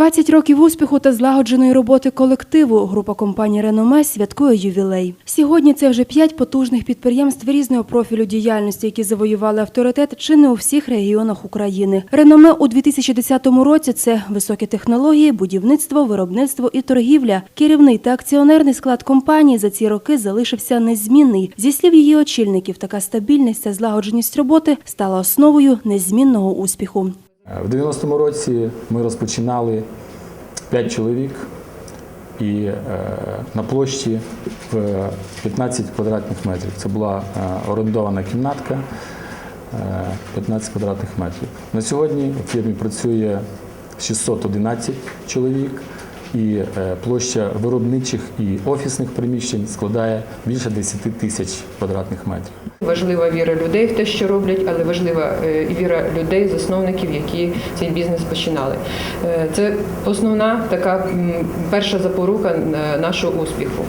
20 років успіху та злагодженої роботи колективу. Група компанії Реноме святкує ювілей. Сьогодні це вже п'ять потужних підприємств різного профілю діяльності, які завоювали авторитет чи не у всіх регіонах України. Реноме у 2010 році це високі технології, будівництво, виробництво і торгівля. Керівний та акціонерний склад компанії за ці роки залишився незмінний. Зі слів її очільників, така стабільність та злагодженість роботи стала основою незмінного успіху. В 90-му році ми розпочинали 5 чоловік і е, на площі в 15 квадратних метрів. Це була е, орендована кімнатка е, 15 квадратних метрів. На сьогодні у фірмі працює 611 чоловік. І е, площа виробничих і офісних приміщень складає більше 10 тисяч квадратних метрів. Важлива віра людей в те, що роблять, але важлива е, віра людей, засновників, які цей бізнес починали. Е, Це основна така перша запорука нашого успіху.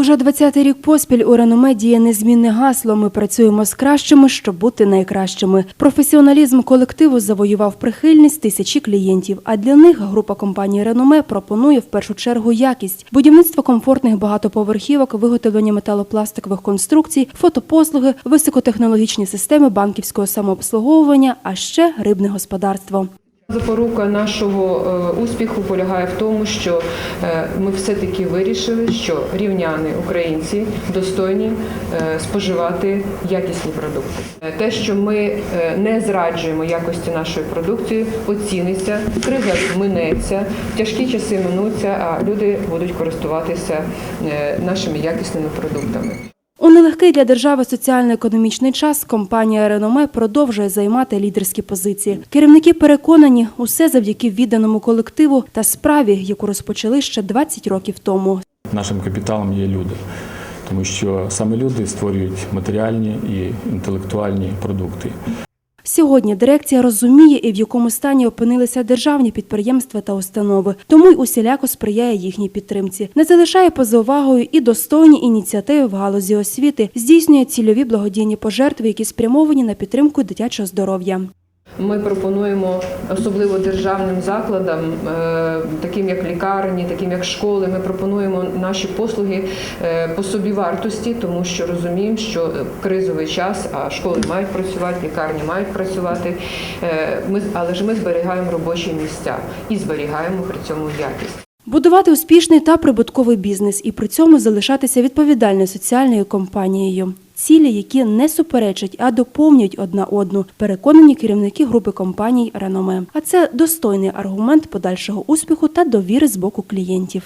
Уже 20-й рік поспіль у реноме діє незмінне гасло. Ми працюємо з кращими, щоб бути найкращими. Професіоналізм колективу завоював прихильність тисячі клієнтів. А для них група компанії Реноме пропонує в першу чергу якість, будівництво комфортних багатоповерхівок, виготовлення металопластикових конструкцій, фотопослуги, високотехнологічні системи банківського самообслуговування, а ще рибне господарство. Запорука нашого е, успіху полягає в тому, що е, ми все-таки вирішили, що рівняни українці достойні е, споживати якісні продукти. Те, що ми не зраджуємо якості нашої продукції, оціниться, криза минеться, тяжкі часи минуться, а люди будуть користуватися нашими якісними продуктами. У нелегкий для держави соціально-економічний час компанія Реноме продовжує займати лідерські позиції. Керівники переконані, усе завдяки відданому колективу та справі, яку розпочали ще 20 років тому. Нашим капіталом є люди, тому що саме люди створюють матеріальні і інтелектуальні продукти. Сьогодні дирекція розуміє і в якому стані опинилися державні підприємства та установи, тому й усіляко сприяє їхній підтримці. Не залишає поза увагою і достойні ініціативи в галузі освіти, здійснює цільові благодійні пожертви, які спрямовані на підтримку дитячого здоров'я. Ми пропонуємо особливо державним закладам, е, таким як лікарні, таким як школи. Ми пропонуємо наші послуги е, по собівартості, тому що розуміємо, що кризовий час, а школи мають працювати, лікарні мають працювати. Е, Ми але ж ми зберігаємо робочі місця і зберігаємо при цьому якість. Будувати успішний та прибутковий бізнес і при цьому залишатися відповідальною соціальною компанією. Цілі, які не суперечать, а доповнюють одна одну, переконані керівники групи компаній Реноме. А це достойний аргумент подальшого успіху та довіри з боку клієнтів.